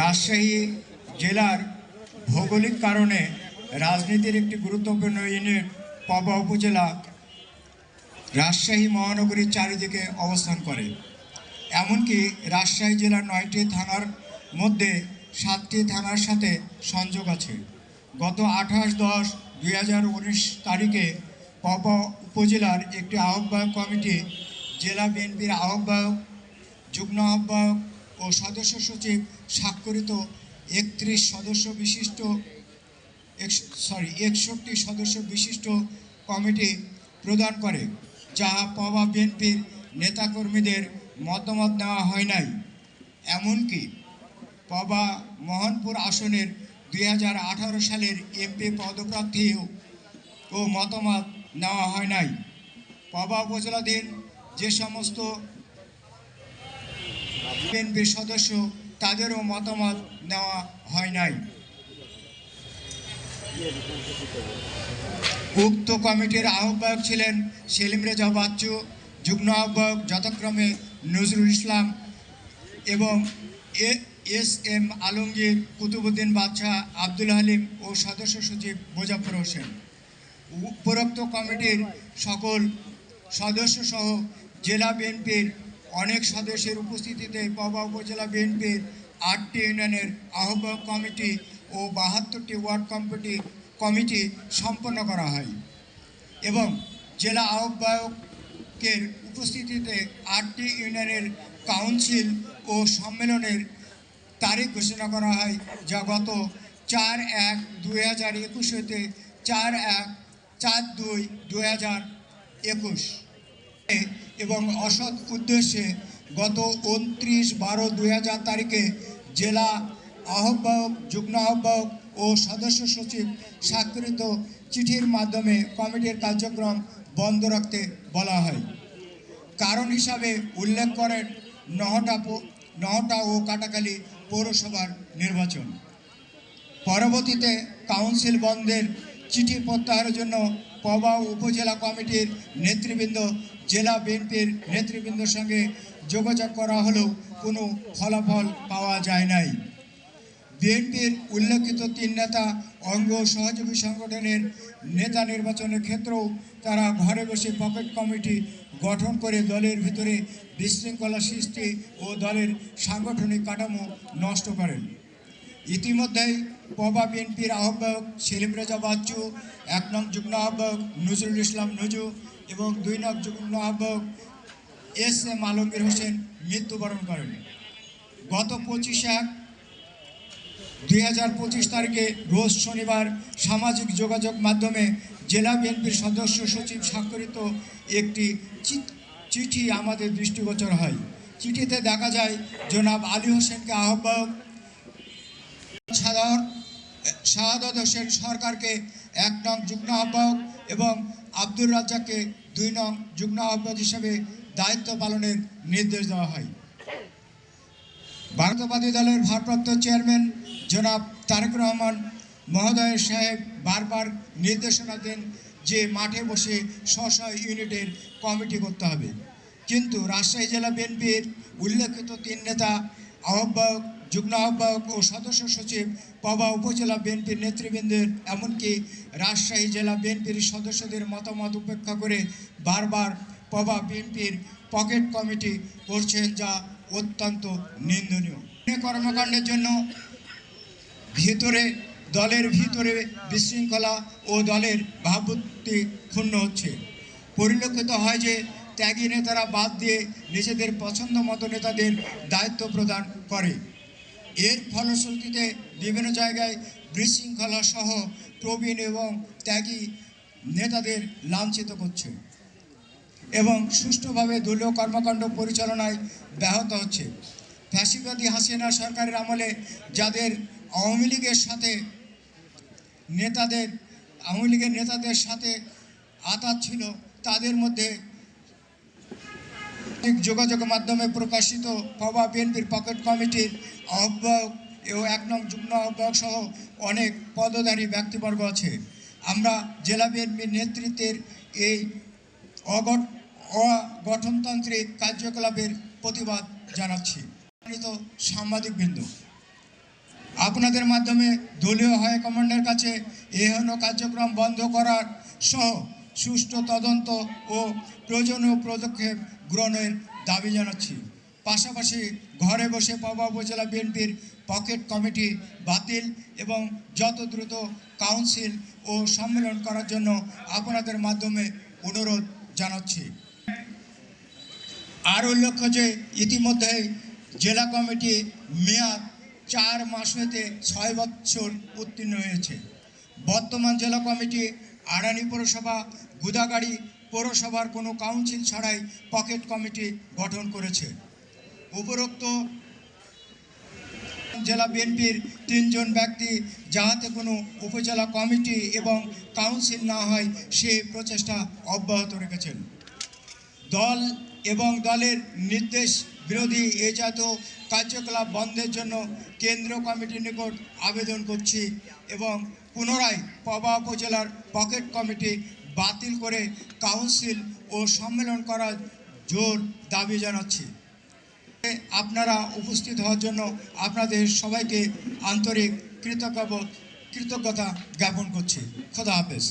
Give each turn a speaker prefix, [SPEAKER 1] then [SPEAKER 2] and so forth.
[SPEAKER 1] রাজশাহী জেলার ভৌগোলিক কারণে রাজনীতির একটি গুরুত্বপূর্ণ ইউনিট পবা উপজেলা রাজশাহী মহানগরীর চারিদিকে অবস্থান করে। এমনকি রাজশাহী জেলার নয়টি থানার মধ্যে সাতটি থানার সাথে সংযোগ আছে। গত আঠাশ দশ দুই তারিখে পবা উপজেলার একটি আহ্বায়ক কমিটি, জেলা বিএনপির আহ্বায়ক, যুগ্ম আহ্বায়ক ও সদস্য সচিব স্বাক্ষরিত একত্রিশ সদস্য বিশিষ্ট সরি একষট্টি সদস্য বিশিষ্ট কমিটি প্রদান করে যাহা পবা বিএনপির নেতাকর্মীদের মতামত নেওয়া হয় নাই। এমনকি পবা মোহনপুর আসনের দুই হাজার আঠারো সালের এমপি পদপ্রার্থীও ও মতামত নেওয়া হয় নাই। পবা উপজেলাধীন যে সমস্ত বিএনপির সদস্য তাদেরও মতামত নেওয়া হয় নাই। উক্ত কমিটির আহ্বায়ক ছিলেন সেলিম রেজা বাচ্চু, যুগ্ম আহ্বায়ক যথাক্রমে নজরুল ইসলাম এবং এস এম আলমগীর, কুতুবুদ্দিন বাদশাহ, আব্দুল হালিম ও সদস্য সচিব মোজাফর হোসেন। উপরোক্ত কমিটির সকল সদস্যসহ জেলা বিএনপির অনেক সদস্যের উপস্থিতিতে পবা উপজেলা বিএনপির আটটি ইউনিয়নের আহ্বায়ক কমিটি ও বাহাত্তরটি ওয়ার্ড কমিটি কমিটি সম্পন্ন করা হয় এবং জেলা আহ্বায়কের উপস্থিতিতে আটটি ইউনিয়নের কাউন্সিল ও সম্মেলনের তারিখ ঘোষণা করা হয়, যা গত চার এক দুই হাজার একুশ হতে চার এক চার দুই দুই হাজার একুশ এবং অসৎ উদ্দেশ্যে গত উনত্রিশ বারো দুই তারিখে জেলা আহ্বায়ক, যুগ্ম আহ্বায়ক ও সদস্য সচিব স্বাক্ষরিত চিঠির মাধ্যমে কমিটির কার্যক্রম বন্ধ রাখতে বলা হয়। কারণ হিসাবে উল্লেখ করেন নহটা নহটা ও কাটাখালী পৌরসভার নির্বাচন। পরবর্তীতে কাউন্সিল বন্ধের চিঠি প্রত্যাহারের জন্য পবা উপজেলা কমিটির নেতৃবৃন্দ, জেলা বিএনপির নেতৃবৃন্দর সঙ্গে যোগাযোগ করা হলেও কোনো ফলাফল পাওয়া যায় নাই। বিএনপির উল্লেখিত তিন নেতা অঙ্গ সহযোগী সংগঠনের নেতা নির্বাচনের ক্ষেত্রেও তারা ঘরে বসে পকেট কমিটি গঠন করে দলের ভিতরে বিশৃঙ্খলা সৃষ্টি ও দলের সাংগঠনিক কাঠামো নষ্ট করেন। ইতিমধ্যেই পবা বিএনপির আহ্বায়ক সেলিম রেজা বাচ্চু, এক নং যুগ্ম আহ্বায়ক নজরুল ইসলাম নজু এবং দুই নং যুগ্ম আহ্বায়ক এস এম আলমগীর হোসেন মৃত্যুবরণ করেন। গত পঁচিশ এক দুই হাজার পঁচিশ তারিখে রোজ শনিবার সামাজিক যোগাযোগ মাধ্যমে জেলা বিএনপির সদস্য সচিব স্বাক্ষরিত একটি চিঠি আমাদের দৃষ্টিগোচর হয়। চিঠিতে দেখা যায়, জনাব আলী হোসেনকে আহ্বায়ক সাধারণ শাহাদত হোসেন সরকারকে এক নং যুগ্ম আহ্বায়ক এবং আব্দুর রাজ্জাককে দুই নং যুগ্ম আহ্বায়ক হিসেবে দায়িত্ব পালনের নির্দেশ দেওয়া হয়। ভারতবাদী দলের ভারপ্রাপ্ত চেয়ারম্যান জনাব তারেক রহমান মহোদয় সাহেব বারবার নির্দেশনা দেন যে মাঠে বসে স্ব ইউনিটের কমিটি করতে হবে। কিন্তু রাজশাহী জেলা বিএনপির উল্লেখিত তিন নেতা, আহ্বায়ক যুগ্ম আহ্বায়ক ও সদস্য সচিব পবা উপজেলা বিএনপির নেতৃবৃন্দের, এমনকি রাজশাহী জেলা বিএনপির সদস্যদের মতামত উপেক্ষা করে বারবার পবা বিএনপির পকেট কমিটি করছেন যা অত্যন্ত নিন্দনীয়। কর্মকাণ্ডের জন্য ভিতরে, দলের ভিতরে বিশৃঙ্খলা ও দলের ভাবমূর্তি ক্ষুণ্ণ হচ্ছে। পরিলক্ষিত হয় যে ত্যাগী নেতারা বাদ দিয়ে নিজেদের পছন্দ মতো নেতাদের দায়িত্ব প্রদান করে। এর ফলশ্রুতিতে বিভিন্ন জায়গায় বিশৃঙ্খলা সহ প্রবীণ এবং ত্যাগী নেতাদের লাঞ্ছিত করছে এবং সুষ্ঠুভাবে দলীয় কর্মকাণ্ড পরিচালনায় ব্যাহত হচ্ছে। ফ্যাসিবাদী হাসিনা সরকারের আমলে যাদের আওয়ামী লীগের সাথে নেতাদের, আওয়ামী লীগের নেতাদের সাথে আতাত ছিল, তাদের মধ্যে সামাজিক যোগাযোগের মাধ্যমে প্রকাশিত পবা বিএনপির পকেট কমিটির আহ্বায়ক ও এক নং যুগ্ম আহ্বায়ক সহ অনেক পদধারী ব্যক্তিবর্গ আছে। আমরা জেলা বিএনপির নেতৃত্বের এই অগঠ, অগঠনতান্ত্রিক কার্যকলাপের প্রতিবাদ জানাচ্ছি। সম্মানিত সাংবাদিকবৃন্দ, আপনাদের মাধ্যমে দলীয় হাইকমান্ডের কাছে এহেন কার্যক্রম বন্ধ করার সহ সুষ্ঠু তদন্ত ও প্রয়োজনীয় পদক্ষেপ গ্রহণের দাবি জানাচ্ছি। পাশাপাশি ঘরে বসে পাবা উপজেলা বিএনপির পকেট কমিটি বাতিল এবং যত দ্রুত কাউন্সিল ও সম্মেলন করার জন্য আপনাদের মাধ্যমে অনুরোধ জানাচ্ছি। আর উল্লেখ্য যে ইতিমধ্যেই জেলা কমিটি মেয়াদ চার মাস হতে ছয় বছর উত্তীর্ণ হয়েছে। বর্তমান জেলা কমিটি আড়ানি পৌরসভা, গুদাগাড়ি পৌরসভার কোনো কাউন্সিল ছাড়াই পকেট কমিটি গঠন করেছে। উপরোক্ত জেলা বিএনপির তিনজন ব্যক্তি যাহাতে কোনো উপজেলা কমিটি এবং কাউন্সিল না হয়, সে প্রচেষ্টা অব্যাহত রেখেছেন। দল এবং দলের নির্দেশ বিরোধী এ জাতীয় কার্যকলাপ বন্ধের জন্য কেন্দ্রীয় কমিটির নিকট আবেদন করছি এবং পুনরায় পবা উপজেলার পকেট কমিটি বাতিল করে কাউন্সিল ও সম্মেলন করার জোর দাবি জানাচ্ছি। আপনারা উপস্থিত হওয়ার জন্য আপনাদের সবাইকে আন্তরিক কৃতজ্ঞ কৃতজ্ঞতা জ্ঞাপন করছি। খোদা হাফেজ।